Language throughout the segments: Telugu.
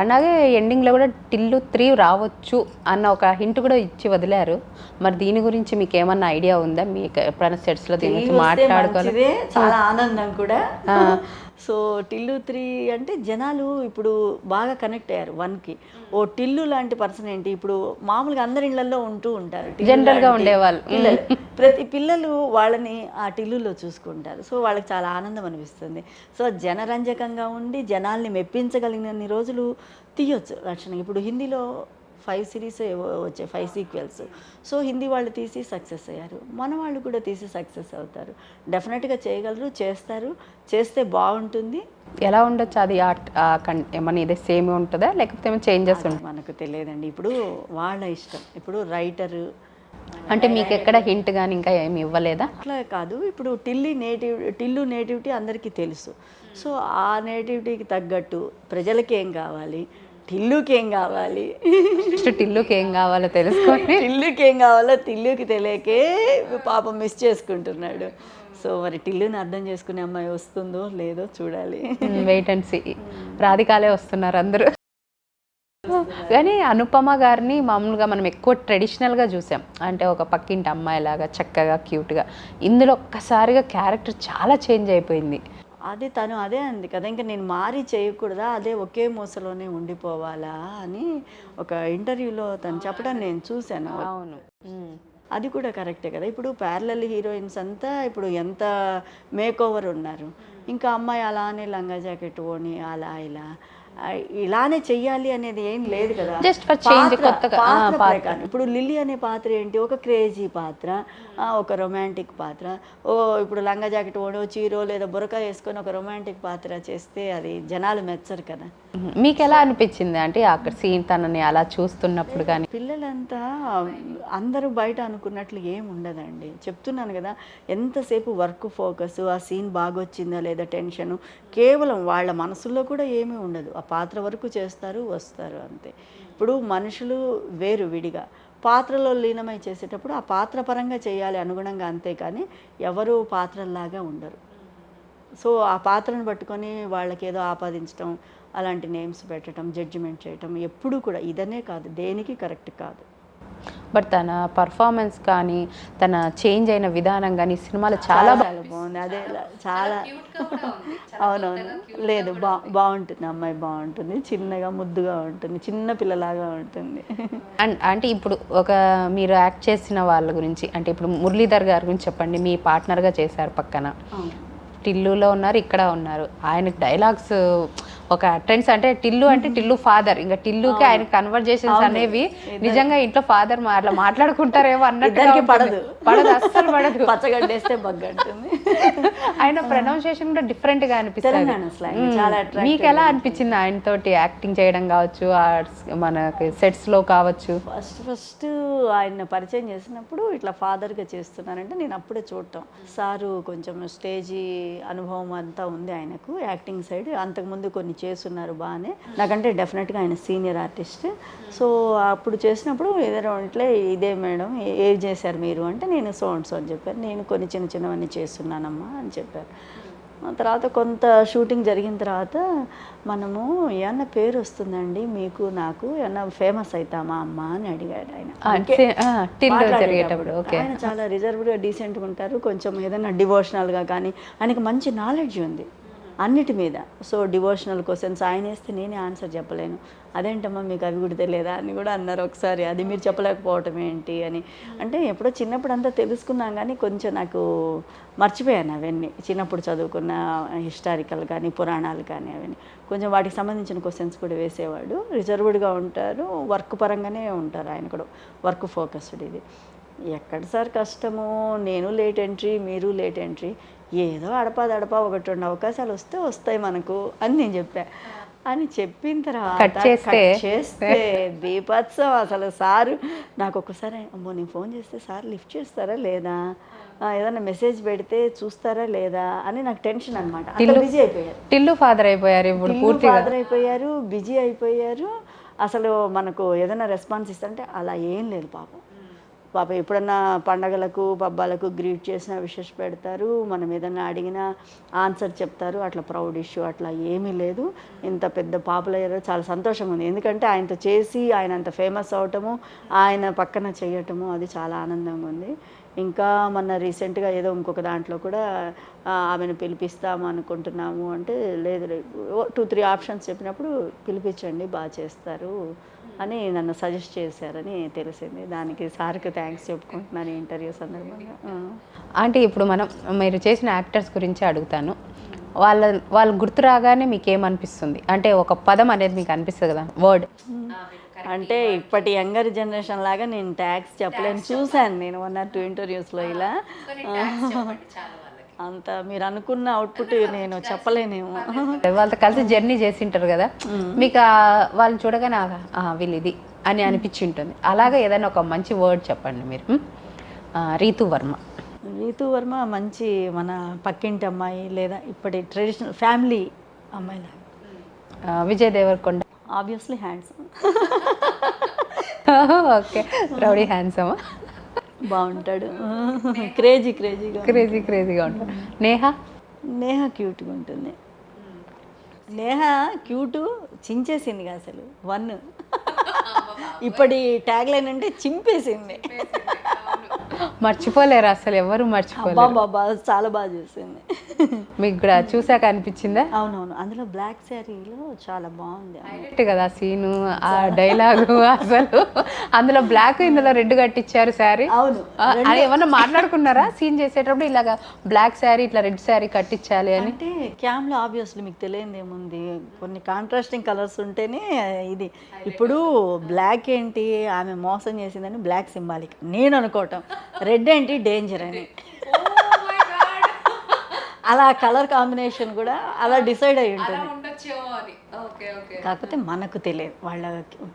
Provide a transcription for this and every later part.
అలాగే ఎండింగ్లో కూడా టిల్లు త్రీ రావచ్చు అన్న ఒక హింట్ కూడా ఇచ్చి వదిలారు. మరి దీని గురించి మీకు ఏమన్నా ఐడియా ఉందా? మీకు ఎప్పుడైనా సెట్స్లో దీని గురించి మాట్లాడుకోవాలి చాలా ఆనందం కూడా. సో టిల్లు త్రీ అంటే జనాలు ఇప్పుడు బాగా కనెక్ట్ అయ్యారు వన్కి ఓ టిల్లు లాంటి పర్సన్ ఏంటి? ఇప్పుడు మామూలుగా అందరి ఇళ్ళలో ఉంటూ ఉంటారు టిల్లు General గా లాంటి ఉండేవాళ్ళు. పిల్లలు. ప్రతి పిల్లలు వాళ్ళని ఆ టిల్లులో చూసుకుంటారు. సో వాళ్ళకి చాలా ఆనందం అనిపిస్తుంది. సో జనరంజకంగా ఉండి జనాల్ని మెప్పించగలిగినన్ని రోజులు తీయొచ్చు లక్షణంగా ఇప్పుడు హిందీలో ఫైవ్ సిరీస్ వచ్చాయి ఫైవ్ సీక్వెల్స్ సో హిందీ వాళ్ళు తీసి సక్సెస్ అయ్యారు. మన వాళ్ళు కూడా తీసి సక్సెస్ అవుతారు. డెఫినెట్గా చేయగలరు చేస్తారు. చేస్తే బాగుంటుంది. ఎలా ఉండొచ్చు అది ఆర్ట్ ఏమన్నా ఇదే సేమ్ ఉంటుందా? లేకపోతే ఏమైనా చేంజెస్ ఉంటాయి మనకు తెలియదండి. ఇప్పుడు వాళ్ళ ఇష్టం. ఇప్పుడు రైటరు అంటే మీకు ఎక్కడ హింట్ కానీ ఇంకా ఏమి ఇవ్వలేదా? అట్లా కాదు. ఇప్పుడు టిల్లి నేటివ్ టిల్లు నేటివిటీ అందరికీ తెలుసు. సో ఆ నేటివిటీకి తగ్గట్టు ప్రజలకి ఏం కావాలి? టిల్లుకి ఏం కావాలి? నెక్స్ట్ టిల్లుకి ఏం కావాలో తెలుసుకోండి టిల్లుకి ఏం కావాలో టిల్లుకి తెలియకే పాపం మిస్ చేసుకుంటున్నాడు. సో మరి టిల్లుని అర్థం చేసుకునే అమ్మాయి వస్తుందో లేదో చూడాలి. వెయిట్ అండ్ సి రాధికాలే వస్తున్నారు అందరూ. కానీ అనుపమ గారిని మామూలుగా మనం ఎక్కువ ట్రెడిషనల్గా చూసాం. అంటే ఒక పక్కింటి అమ్మాయిలాగా చక్కగా క్యూట్గా ఇందులో ఒక్కసారిగా క్యారెక్టర్ చాలా చేంజ్ అయిపోయింది. అది తను అదే అంది కదా ఇంకా నేను మారి చేయకూడదా? అదే ఒకే మూసలోనే ఉండిపోవాలా? అని ఒక ఇంటర్వ్యూలో తను చెప్పడం నేను చూశాను. అవును. అది కూడా కరెక్టే కదా. ఇప్పుడు ప్యారలల్ హీరోయిన్స్ అంతా ఇప్పుడు ఎంత మేక్ ఓవర్ ఉన్నారు. ఇంకా అమ్మాయి అలానే లంగా జాకెట్ ఓని అలా ఇలా. ఇలానే చెయ్యాలి అనేది ఏం లేదు కదా కొత్తగా, పాత్ర పాత్ర. ప్రకారం. ఇప్పుడు లిల్లీ అనే పాత్ర ఏంటి ఒక క్రేజీ పాత్ర ఒక రొమాంటిక్ పాత్ర ఓ ఇప్పుడు లంగా జాకెట్ ఓడో చీరో లేదా బురక వేసుకొని ఒక రొమాంటిక్ పాత్ర చేస్తే అది జనాలు మెచ్చరు కదా మీకు ఎలా అనిపించింది? అంటే అక్కడ సీన్ తనని అలా చూస్తున్నప్పుడు కానీ పిల్లలంతా అందరూ బయట అనుకున్నట్లు ఏం ఉండదండి. చెప్తున్నాను కదా ఎంతసేపు వర్క్ ఫోకస్ ఆ సీన్ బాగొచ్చిందా లేదా టెన్షన్ కేవలం వాళ్ళ మనసుల్లో కూడా ఏమీ ఉండదు. ఆ పాత్ర వరకు చేస్తారు వస్తారు అంతే. ఇప్పుడు మనుషులు వేరు విడిగా. పాత్రలో లీనమై చేసేటప్పుడు ఆ పాత్ర పరంగా చేయాలి అనుగుణంగా అంతే కానీ ఎవరు పాత్రల్లాగా ఉండరు. సో ఆ పాత్రను పట్టుకొని వాళ్ళకి ఏదో ఆపాదించడం అలాంటి నేమ్స్ పెట్టడం జడ్జిమెంట్ చేయటం ఎప్పుడూ కూడా ఇదనే కాదు దేనికి కరెక్ట్ కాదు. బట్ తన పర్ఫార్మెన్స్ కానీ తన చేంజ్ అయిన విధానం కానీ సినిమాలో చాలా చాలా బాగుంది. అదే చాలా అవునవును. లేదు బా బాగుంటుంది. అమ్మాయి బాగుంటుంది. చిన్నగా ముద్దుగా ఉంటుంది. చిన్న పిల్లలాగా ఉంటుంది. అండ్ అంటే ఇప్పుడు ఒక మీరు యాక్ట్ చేసిన వాళ్ళ గురించి అంటే ఇప్పుడు మురళీధర్ గారి గురించి చెప్పండి. మీ పార్ట్నర్గా చేశారు పక్కన. టిల్లులో ఉన్నారు ఇక్కడ ఉన్నారు. ఆయనకి డైలాగ్స్ ఒక ట్రెండ్స్ అంటే టిల్లు అంటే టిల్లు ఫాదర్. ఇంకా టిల్లుకి ఆయన కన్వర్జేషన్స్ అనేవి నిజంగా ఇంట్లో ఫాదర్ అట్లా మాట్లాడుకుంటారేమో అన్నట్టు పడదు. పడదు అస్సలు పడదు. పచ్చగడ్డేస్తే బగ్గంటుంది. ఆయన ప్రొనౌన్సియేషన్ కూడా డిఫరెంట్గా అనిపిస్తుంది మీకు ఎలా అనిపించింది ఆయన తోటి యాక్టింగ్ చేయడం కావచ్చు మనకి సెట్స్లో కావచ్చు? ఫస్ట్ ఫస్ట్ ఆయన పరిచయం చేసినప్పుడు ఇట్లా ఫాదర్గా చేస్తున్నారంటే నేను అప్పుడే చూడటం. సారు కొంచెం స్టేజీ అనుభవం అంతా ఉంది ఆయనకు యాక్టింగ్ సైడ్. అంతకుముందు కొన్ని చేస్తున్నారు బాగానే. నాకంటే డెఫినెట్గా ఆయన సీనియర్ ఆర్టిస్ట్. సో అప్పుడు చేసినప్పుడు ఏదైనా ఉంటే ఇదే మేడం ఏ- చేశారు మీరు? అంటే నేను సో అండ్ సో అని చెప్పారు. నేను కొన్ని చిన్న చిన్నవన్నీ చేస్తున్నానమ్మా అని చెప్పారు. ఆ తర్వాత కొంత షూటింగ్ జరిగిన తర్వాత మనము ఏమన్నా పేరు వస్తుందండి మీకు నాకు ఏమన్నా ఫేమస్ అవుతామా అమ్మా? అని అడిగాడు ఆయన. ఆయన చాలా రిజర్వ్డ్గా డీసెంట్గా ఉంటారు. కొంచెం ఏదైనా డివోషనల్గా కానీ ఆయనకి మంచి నాలెడ్జ్ ఉంది. అన్నిటి మీద. సో డివోషనల్ క్వశ్చన్స్ ఆయన వేస్తే నేనే ఆన్సర్ చెప్పలేను. అదేంటమ్మా మీకు అవి కూడా తెలియదా అని కూడా అన్నారు ఒకసారి. అది మీరు చెప్పలేకపోవటం ఏంటి అని. అంటే ఎప్పుడో చిన్నప్పుడు అంతా తెలుసుకున్నాం కానీ కొంచెం నాకు మర్చిపోయాను అవన్నీ. చిన్నప్పుడు చదువుకున్న హిస్టారికల్ కానీ పురాణాలు కానీ అవన్నీ. కొంచెం వాటికి సంబంధించిన క్వశ్చన్స్ కూడా వేసేవాడు. రిజర్వ్డ్గా ఉంటారు. వర్క్ పరంగానే ఉంటారు ఆయన కూడా. వర్క్ ఫోకస్డ్ ఇది. ఎక్కడ సార్ కష్టము? నేను లేట్ ఎంట్రీ మీరు లేట్ ఎంట్రీ. ఏదో అడపా దడపా ఒకటి రెండు అవకాశాలు వస్తే వస్తాయి మనకు అని నేను చెప్పా. అని చెప్పిన తర్వాత చేస్తే? బీపత్సం అసలు సారు నాకు ఒకసారి అమ్మో నేను ఫోన్ చేస్తే సార్ లిఫ్ట్ చేస్తారా లేదా? ఏదైనా మెసేజ్ పెడితే చూస్తారా లేదా? అని నాకు టెన్షన్ అనమాట బిజీ అయిపోయారు. టిల్లు ఫాదర్ అయిపోయారు ఇప్పుడు టీవీ పూర్తిగా. ఫాదర్ అయిపోయారు బిజీ అయిపోయారు. అసలు మనకు ఏదైనా రెస్పాన్స్ ఇస్తుంటే అలా ఏం లేదు పాపం. పాప ఎప్పుడన్నా పండగలకు పబ్బాలకు గ్రీట్ చేసినా విషెస్ పెడతారు. మనం ఏదన్నా అడిగినా ఆన్సర్ చెప్తారు. అట్లా ప్రౌడ్ ఇష్యూ అట్లా ఏమీ లేదు. ఇంత పెద్ద పాపులర్ చాలా సంతోషంగా ఉంది. ఎందుకంటే ఆయనతో చేసి ఆయన అంత ఫేమస్ అవటము ఆయన పక్కన చేయటము అది చాలా ఆనందంగా ఉంది. ఇంకా మొన్న రీసెంట్గా ఏదో ఇంకొక దాంట్లో కూడా ఆమెను పిలిపిస్తాము అనుకుంటున్నాము అంటే లేదు టూ త్రీ ఆప్షన్స్ చెప్పినప్పుడు పిలిపించండి బాగా చేస్తారు. అని నన్ను సజెస్ట్ చేశారని తెలిసింది. దానికి సార్కి థ్యాంక్స్ చెప్పుకుంటున్నాను ఈ ఇంటర్వ్యూ సందర్భంగా. అంటే ఇప్పుడు మనం మీరు చేసిన యాక్టర్స్ గురించి అడుగుతాను. వాళ్ళ వాళ్ళు గుర్తు రాగానే మీకు ఏమనిపిస్తుంది అంటే ఒక పదం అనేది మీకు అనిపిస్తుంది కదా? వర్డ్ అంటే ఇప్పటి యంగర్ జనరేషన్ లాగా నేను ట్యాక్స్ చెప్పలేను. చూశాను నేను వన్ ఆర్ టూ ఇంటర్వ్యూస్లో ఇలా అంత మీరు అనుకున్న అవుట్పుట్ నేను చెప్పలేనేమో. వాళ్ళతో కలిసి జర్నీ చేసి ఉంటారు కదా మీకు వాళ్ళని చూడగానే "ఆహా, ఆ, వీళ్ళు ఇది అని అనిపించి ఉంటుంది. అలాగే ఏదైనా ఒక మంచి వర్డ్ చెప్పండి మీరు. రీతు వర్మ. రీతు వర్మ మంచి మన పక్కింటి అమ్మాయి లేదా ఇప్పటి ట్రెడిషనల్ ఫ్యామిలీ అమ్మాయి లాగా ఆ, Vijay Deverakonda. Obviously handsome okay. Rowdy handsome బాగుంటాడు. క్రేజీ క్రేజీగా క్రేజీ క్రేజీగా ఉంటాడు. నేహ? నేహ క్యూట్గా ఉంటుంది. నేహ క్యూటు చించేసింది కదా అసలు. వన్. ఇప్పటి ట్యాగ్ లైన్ అంటే చింపేసింది. మర్చిపోలేరు అసలు ఎవరు మర్చిపోలేరు. బాబా చాలా బాగా చేసింది. మీకు కూడా చూసాక అనిపించిందా? అవునవును అందులో బ్లాక్ శారీలో చాలా బాగుంది. హైలైట్ కదా సీను ఆ డైలాగు అసలు. అందులో బ్లాక్ ఇందులో రెడ్ కట్టించారు శారీ. అవును అది ఏమన్నా మాట్లాడుకున్నారా? సీన్ చేసేటప్పుడు ఇలాగా బ్లాక్ శారీ ఇట్లా రెడ్ శారీ కట్టించాలి అని? అంటే క్యామ్లో ఆబ్వియస్లీ మీకు తెలియదు ఏముంది? కొన్ని కాంట్రాస్టింగ్ కలర్స్ ఉంటేనే ఇది. ఇప్పుడు బ్లాక్ ఏంటి? ఆమె మోసం చేసిందని బ్లాక్ సింబాలిక్ నేను అనుకోవటం. రెడ్ ఏంటి డేంజర్ అని. అలా కలర్ కాంబినేషన్ కూడా అలా డిసైడ్ అయి ఉంటుంది. కాకపోతే మనకు తెలియదు. వాళ్ళ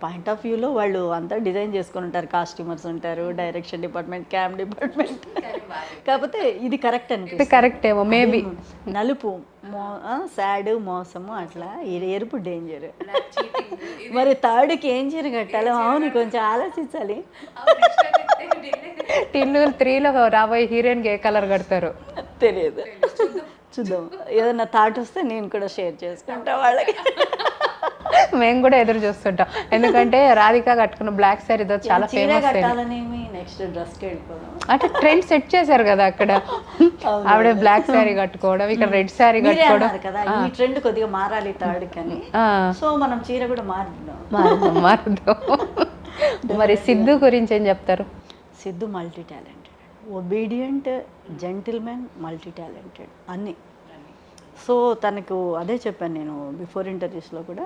పాయింట్ ఆఫ్ వ్యూలో వాళ్ళు అంతా డిజైన్ చేసుకొని ఉంటారు. కాస్ట్యూమర్స్ ఉంటారు డైరెక్షన్ డిపార్ట్మెంట్ క్యామ్ డిపార్ట్మెంట్ కాకపోతే ఇది కరెక్ట్ ఇది అనిపిస్తుంది కరెక్ట్ ఏమో మేబీ నలుపు మో సాడ్ మోసము అట్లా ఇది ఎరుపు డేంజర్ మరి థర్డ్కి ఏం చీర కట్టాలి అవును కొంచెం ఆలోచించాలి. టిల్లు త్రీలో రాబోయే హీరోయిన్ ఏ కలర్ కడతారు? తెలియదు. చూద్దాం. ఏదైనా థాట్ వస్తే నేను కూడా షేర్ చేసుకుంటా వాళ్ళకి. మేము కూడా ఎదురు చూస్తుంటాం. ఎందుకంటే రాధిక కట్టుకున్న బ్లాక్ శారీతో చాలా ఫేమస్ అంటే ట్రెండ్ సెట్ చేశారు కదా అక్కడ. ఆవిడ బ్లాక్ శారీ కట్టుకోవడం ఇక్కడ రెడ్ శారీ మీరే కట్టుకోవడం. కదా ఈ ట్రెండ్ కొద్దిగా మారాలి థర్డ్ సో మనం చీర కూడా మారుద్దాం. మారుదాం మారుదాం మరి సిద్ధు గురించి ఏం చెప్తారు? Siddhu multi talented obedient gentlemen multi talented అన్నీ. సో తనకు అదే చెప్పాను నేను బిఫోర్ ఇంటర్వ్యూస్లో కూడా.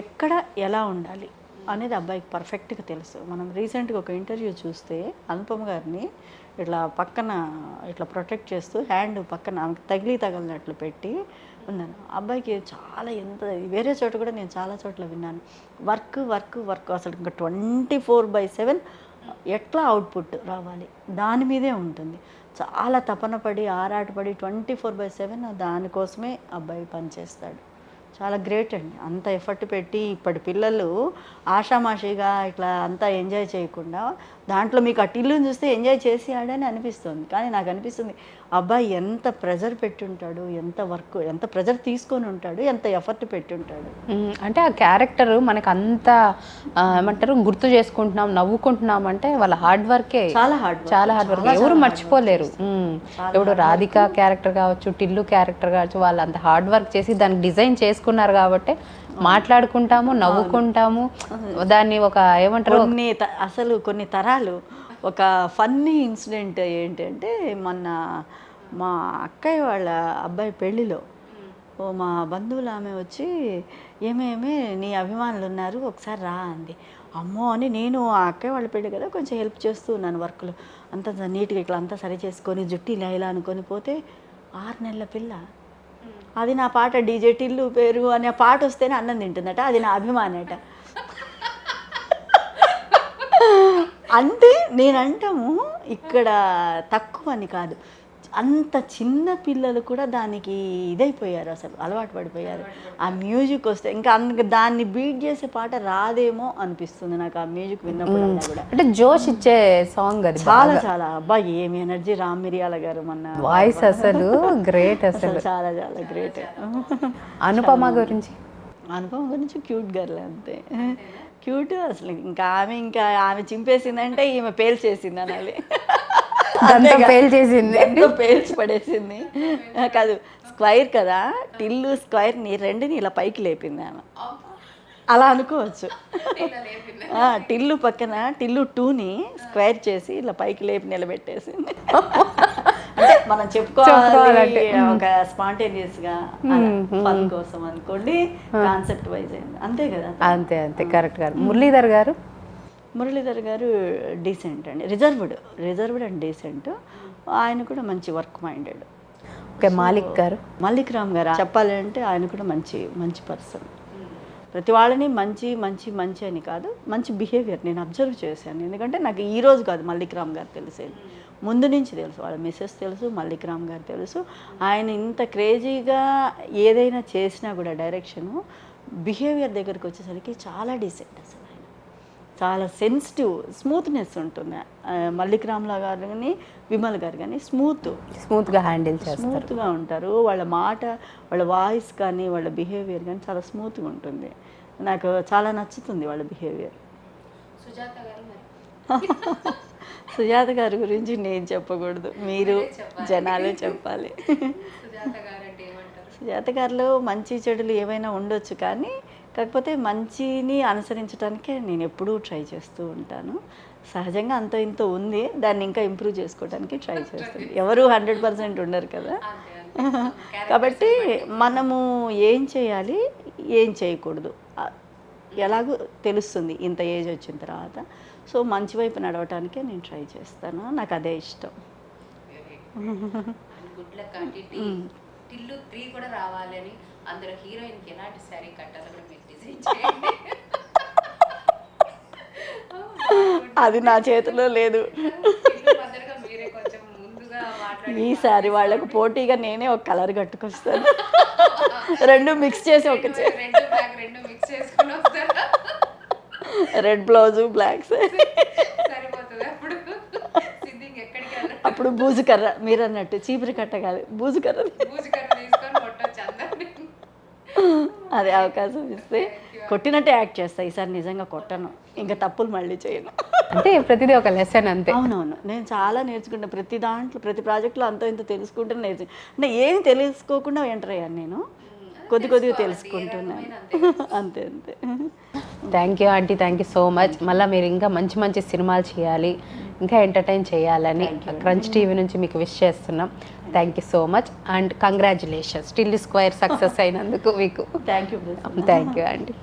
ఎక్కడ ఎలా ఉండాలి అనేది అబ్బాయికి పర్ఫెక్ట్గా తెలుసు. మనం రీసెంట్గా ఒక ఇంటర్వ్యూ చూస్తే అనుపమ గారిని ఇట్లా పక్కన ఇట్లా ప్రొటెక్ట్ చేస్తూ హ్యాండ్ పక్కన ఆమెకు తగిలి తగలినట్లు పెట్టి ఉన్నాను. అబ్బాయికి చాలా ఎంత వేరే చోట కూడా నేను చాలా చోట్ల విన్నాను. వర్క్ వర్క్ వర్క్ అసలు ఇంకా ట్వంటీ ఫోర్ బై సెవెన్ ఎట్లా అవుట్పుట్ రావాలి? దాని మీదే ఉంటుంది. చాలా తపన పడి ఆరాటపడి ట్వంటీ ఫోర్ బై సెవెన్ దానికోసమే అబ్బాయి పనిచేస్తాడు. చాలా గ్రేట్ అండి. అంత ఎఫర్ట్ పెట్టి ఇప్పటి పిల్లలు ఆషామాషిగా ఇట్లా అంతా ఎంజాయ్ చేయకుండా దాంట్లో మీకు ఆ టిల్లుని చూస్తే ఎంజాయ్ చేసి ఆడని అనిపిస్తుంది. కానీ నాకు అనిపిస్తుంది అబ్బాయి ఎంత ప్రెజర్ పెట్టుంటాడు ఎంత వర్క్ ఎంత ప్రెజర్ తీసుకొని ఉంటాడు ఎంత ఎఫర్ట్ పెట్టుంటాడు. అంటే ఆ క్యారెక్టర్ మనకు అంత ఏమంటారు గుర్తు చేసుకుంటున్నాం నవ్వుకుంటున్నాం అంటే వాళ్ళ హార్డ్ వర్కే. చాలా హార్డ్ చాలా హార్డ్ వర్క్. ఎవరు మర్చిపోలేరు. ఇప్పుడు రాధిక క్యారెక్టర్ కావచ్చు టిల్లు క్యారెక్టర్ కావచ్చు వాళ్ళు అంత హార్డ్ వర్క్ చేసి దానికి డిజైన్ చేసుకున్నారు కాబట్టి మాట్లాడుకుంటాము నవ్వుకుంటాము. దాన్ని ఒక ఏమంటారు? కొన్ని అసలు కొన్ని తరాలు ఒక ఫన్నీ ఇన్సిడెంట్ ఏంటంటే మొన్న మా అక్కయ్య వాళ్ళ అబ్బాయి పెళ్ళిలో ఓ మా బంధువులు ఆమె వచ్చి ఏమేమి నీ అభిమానులు ఉన్నారు ఒకసారి రా అంది. అమ్మో అని నేను ఆ అక్కయ్య వాళ్ళ పెళ్ళి కదా కొంచెం హెల్ప్ చేస్తూ ఉన్నాను వర్క్లో. అంతా నీట్గా ఇట్లా అంతా సరి చేసుకొని జుట్టి ఇలా ఇలా అనుకొని పోతే ఆరు నెలల పిల్ల అది నా పాట డీజే టిల్లు పేరు అనే పాట వస్తేనే అన్నం తింటుందట. అది నా అభిమానట అంటే నేనంటాము ఇక్కడ తక్కువ అని కాదు. అంత చిన్న పిల్లలు కూడా దానికి ఇదైపోయారు అసలు అలవాటు పడిపోయారు. ఆ మ్యూజిక్ వస్తే ఇంకా అందుకు దాన్ని బీట్ చేసే పాట రాదేమో అనిపిస్తుంది నాకు ఆ మ్యూజిక్ విన్నప్పుడు కూడా. అంటే జోష్ ఇచ్చే సాంగ్ అది చాలా చాలా. అబ్బా ఏమి ఎనర్జీ రామ్ మిరియాల గారు మన వాయిస్ అసలు గ్రేట్ అసలు. చాలా చాలా గ్రేట్. అనుపమ గురించి? అనుభవం గురించి క్యూట్ గర్ల్ అంతే. క్యూట్ అసలు ఇంకా ఆమె ఇంకా ఆమె చింపేసిందంటే ఈమె పేల్చేసింది అనాలి. దాంతో పేల్ చేసింది. పేల్చి పడేసింది. కాదు స్క్వైర్ కదా టిల్లు స్క్వైర్ని రెండుని ఇలా పైకి లేపింది ఆమె. అలా అనుకోవచ్చు. ఆ, టిల్లు పక్కన టిల్లు టూని స్క్వేర్ చేసి ఇలా పైకి లేపి నిలబెట్టేసింది. అంటే మనం చెప్పుకోవాలి ఒక స్పాంటేనియస్గా ఫన్ కోసం అనుకోండి కాన్సెప్ట్ వైజ్ అయింది. అంతే కదా. అంతే అంతే కరెక్ట్ గారు మురళీధర్ గారు? మురళీధర్ గారు డీసెంట్ అండి. రిజర్వ్డ్ రిజర్వ్డ్ అండ్ డీసెంట్ ఆయన కూడా మంచి వర్క్ మైండెడ్ ఓకే మాలిక్ గారు? మల్లిక్ రామ్ గారు చెప్పాలంటే ఆయన కూడా మంచి మంచి పర్సన్ ప్రతి వాళ్ళని మంచి మంచి మంచి అని కాదు మంచి బిహేవియర్ నేను అబ్జర్వ్ చేశాను. ఎందుకంటే నాకు ఈ రోజు కాదు మల్లిక్ రామ్ గారు తెలిసేది. ముందు నుంచి తెలుసు వాళ్ళ మిస్సెస్ తెలుసు మల్లిక్ రామ్ గారు తెలుసు. ఆయన ఇంత క్రేజీగా ఏదైనా చేసినా కూడా డైరెక్షను బిహేవియర్ దగ్గరికి వచ్చేసరికి చాలా డీసెంట్ అసలు. చాలా సెన్సిటివ్ స్మూత్నెస్ ఉంటుంది. మల్లిక్ రామ్లా గారు కానీ విమల్ గారు కానీ స్మూత్ స్మూత్గా హ్యాండిల్ చేస్తారు. స్మూత్గా ఉంటారు. వాళ్ళ మాట వాళ్ళ వాయిస్ కానీ వాళ్ళ బిహేవియర్ కానీ చాలా స్మూత్గా ఉంటుంది. నాకు చాలా నచ్చుతుంది వాళ్ళ బిహేవియర్ సుజాత గారి గురించి నేను చెప్పకూడదు. మీరు జనాలే చెప్పాలి. సుజాత గారిలో మంచి చెడులు ఏవైనా ఉండొచ్చు కానీ కాకపోతే మంచిని అనుసరించడానికే నేను ఎప్పుడూ ట్రై చేస్తూ ఉంటాను. సహజంగా అంత ఇంత ఉంది దాన్ని ఇంకా ఇంప్రూవ్ చేసుకోవడానికి ట్రై చేస్తాను. ఎవరు హండ్రెడ్ పర్సెంట్ ఉండరు కదా. కాబట్టి మనము ఏం చేయాలి ఏం చేయకూడదు. ఎలాగో తెలుస్తుంది ఇంత ఏజ్ వచ్చిన తర్వాత. సో మంచి వైపు నడవటానికే నేను ట్రై చేస్తాను. నాకు అదే ఇష్టం. టిల్లు త్రీ కూడా రావాలి అని అందులో హీరోయిన్కి ఎలాంటి శారీ కట్టాలో కూడా అది నా చేతిలో లేదు. ఈసారి వాళ్ళకు పోటీగా నేనే ఒక కలర్ కట్టుకొస్తాను. రెండు మిక్స్ చేసి ఒక రెండు బ్లౌజు బ్లాక్ సరిపోతుంది అప్పుడు. సిద్ధింగ్ ఎక్కడికి వెళ్ళరు అప్పుడు బూజు కర్ర మీరు అన్నట్టు చీపురు కట్ట కాదు బూజు కర్ర. అదే అవకాశం ఇస్తే కొట్టినట్టే యాక్ట్ చేస్తా ఈసారి నిజంగా కొట్టను. ఇంకా తప్పులు మళ్ళీ చేయను. అంటే ప్రతిదీ ఒక లెసన్ అంతే. అవునవును. నేను చాలా నేర్చుకుంటా. ప్రతి దాంట్లో ప్రతి ప్రాజెక్ట్లో అంతో ఇంత తెలుసుకుంటే నేర్చు అంటే ఏమి తెలుసుకోకుండా ఎంటర్ అయ్యాను నేను. కొద్ది కొద్దిగా తెలుసుకుంటున్నాను అంతే అంతే. Thank you aunty thank you so much మళ్ళీ మీరు ఇంకా మంచి మంచి సినిమాలు చేయాలి ఇంకా ఎంటర్టైన్ చేయాలని క్రంచ్ టీవీ నుంచి మీకు విష్ చేస్తున్నాం. Thank you so much and congratulations still square success అయినందుకు మీకు. థ్యాంక్ యూ థ్యాంక్ యూ అండి